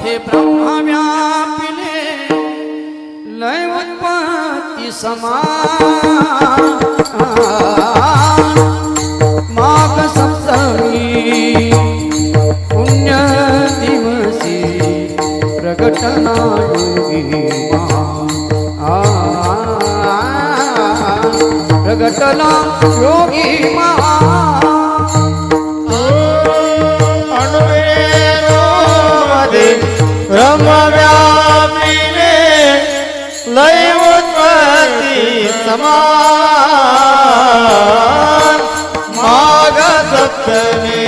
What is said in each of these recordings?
हे ब्रह्माव्यापिले लय उत्पत्ती समान माघ सप्तमी पुण्य दिवसी प्रगटना योगी प्रगटना योगी मा. लय समान माग सप्तमी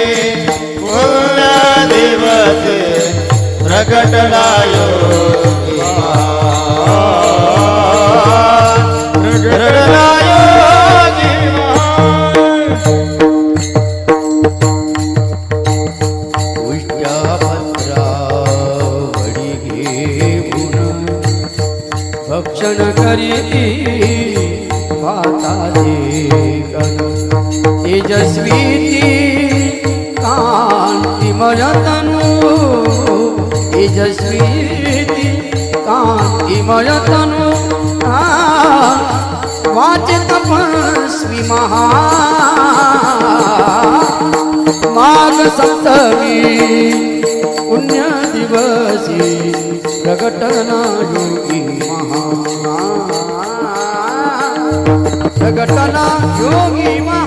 पुण्य दिवस प्रगटलायो गण करी माता तेजस्वी कांति मरतनु। तेजस्वी कांति मरतनु। हाँ, वाच तपस्वी महा। माघ सप्तमी, पुण्य दिवसी प्रकटना योगी महा। प्रगटना योगी मा